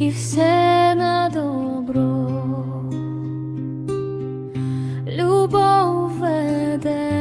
і все на добро любов веде.